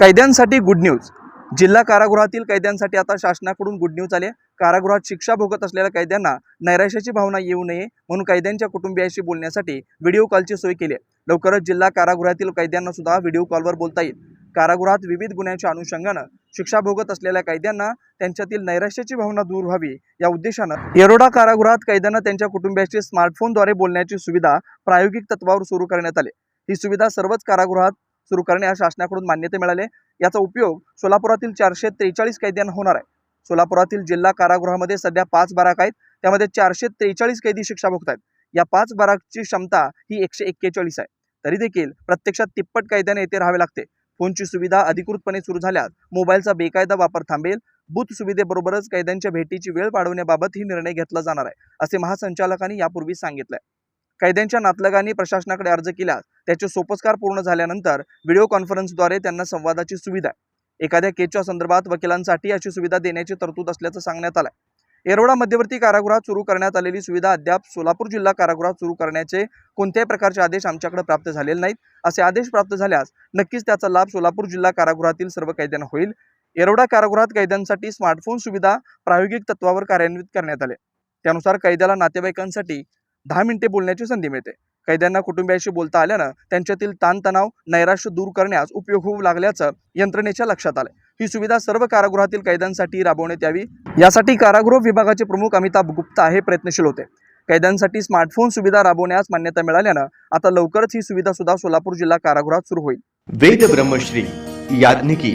कैद्यांसाठी good news जिल्हा कारागृहातील कैद्यांसाठी आता शासनाकडून गुड न्यूज आले कारागृहात शिक्षा भोगत असलेल्या कैद्यांना नैराश्याची भावना येऊ नये म्हणून कैद्यांच्या कुटुंबियाशी बोलण्यासाठी व्हिडिओ कॉलची सोय केली आहे. लवकरच जिल्हा कारागृहातील कैद्यांना सुद्धा व्हिडिओ कॉलवर बोलता येईल. कारागृहात विविध गुन्ह्यांच्या अनुषंगानं शिक्षा भोगत असलेल्या कैद्यांना त्यांच्यातील नैराश्याची भावना दूर व्हावी या उद्देशानं येरोडा कारागृहात कैद्यांना त्यांच्या कुटुंबियाशी स्मार्टफोनद्वारे बोलण्याची सुविधा प्रायोगिक तत्वावर सुरू करण्यात आली ही सुविधा सर्वच कारागृहात सुरू करण्यास शासनाकडून मान्यता मिळाले याचा उपयोग सोलापुरातील चारशे त्रेचाळीस कैद्यांना होणार आहे. सोलापुरातील जिल्हा कारागृहामध्ये सध्या पाच बाराक आहेत. त्यामध्ये चारशे त्रेचाळीस कैदी शिक्षा भोगत आहेत. या पाच बाराकची क्षमता ही एकशे एक्केचाळीस आहे. तरी देखील प्रत्यक्षात तिप्पट कैद्याने येथे राहावे लागते. फोनची सुविधा अधिकृतपणे सुरू झाल्यास मोबाईलचा बेकायदा वापर थांबेल. बूथ सुविधेबरोबरच कैद्यांच्या भेटीची वेळ वाढवण्याबाबत ही निर्णय घेतला जाणार आहे असे महासंचालकांनी यापूर्वी सांगितलंय. कैद्यांच्या नातलगांनी प्रशासनाकडे अर्ज केल्यास त्याचे सोपस्कार पूर्ण झाल्यानंतर व्हिडिओ कॉन्फरन्सद्वारे त्यांना संवादाची सुविधा आहे. एखाद्या केसच्या संदर्भात वकिलांसाठी अशी सुविधा देण्याची तरतूद असल्याचं सांगण्यात आलं येरोडा मध्यवर्ती कारागृहात सुरू करण्यात आलेली सुविधा अद्याप सोलापूर जिल्हा कारागृहात सुरू करण्याचे कोणत्याही प्रकारचे आदेश आमच्याकडे प्राप्त झालेले नाहीत. असे आदेश प्राप्त झाल्यास नक्कीच त्याचा लाभ सोलापूर जिल्हा कारागृहातील सर्व कैद्यांना होईल. येरोडा कारागृहात कैद्यांसाठी स्मार्टफोन सुविधा प्रायोगिक तत्वावर कार्यान्वित करण्यात आले. त्यानुसार कैद्याला नातेवाईकांसाठी दहा मिनिटे बोलण्याची संधी मिळते. कैद्यांना कुटुंबियाशी बोलता आल्यानं त्यांच्यातील ताणतणाव नैराश्य दूर करण्यास उपयोग होऊ लागल्याचं यंत्रणेच्या लक्षात आलं ही सुविधा सर्व कारागृहातील कैद्यांसाठी राबवण्यात यावी. यासाठी कारागृह विभागाचे प्रमुख अमिताभ गुप्ता हे प्रयत्नशील होते. कैद्यांसाठी स्मार्टफोन सुविधा राबवण्यास मान्यता मिळाल्यानं आता लवकरच ही सुविधा सुद्धा सोलापूर जिल्हा कारागृहात सुरू होईल. वेद ब्रह्मश्री याज्ञिकी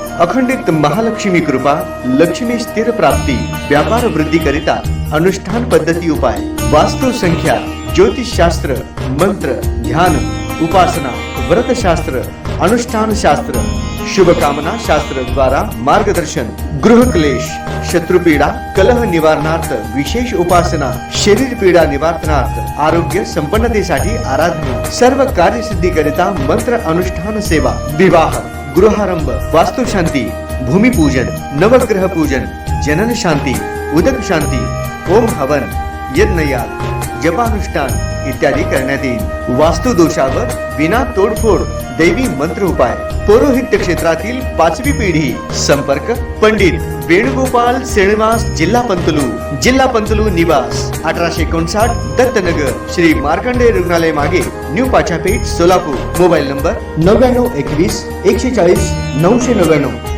अखंडित महालक्ष्मी कृपा लक्ष्मी स्थिर प्राप्ती व्यापार वृद्धी करिता अनुष्ठान पद्धती उपाय वास्तु संख्या ज्योतिष शास्त्र मंत्र ध्यान उपासना व्रत शास्त्र अनुष्ठान शास्त्र शुभकामना शास्त्र द्वारा मार्गदर्शन गृह क्लेश शत्रुपीडा कलह निवारणार्थ विशेष उपासना शरीर पीडा निवारणार्थ आरोग्य संपन्नतेसाठी आराधना सर्व कार्यसिद्धी करिता मंत्र अनुष्ठान सेवा विवाह गृहारंभ वास्तुशांती भूमिपूजन नवग्रह पूजन जनन शांती उदक शांती ओम हवन यज्ञयाग जपानुष्ठान इत्यादी करण्यात येईल. वास्तु दोषावर विना तोडफोड दैवी मंत्र उपाय. पौरोहित्य क्षेत्रातील पाचवी पिढी संपर्क पंडित. वेणुगोपाल श्रीनिवास जिल्हा पंतलू. जिल्हा पंतलू निवास. अठराशे एकोणसाठ दत्तनगर श्री मार्कंडे रुग्णालय मागे new Pachapeth Solapur. Mobile number नव्याण्णव एकवीस एकशे चाळीस नऊशे नव्याण्णव.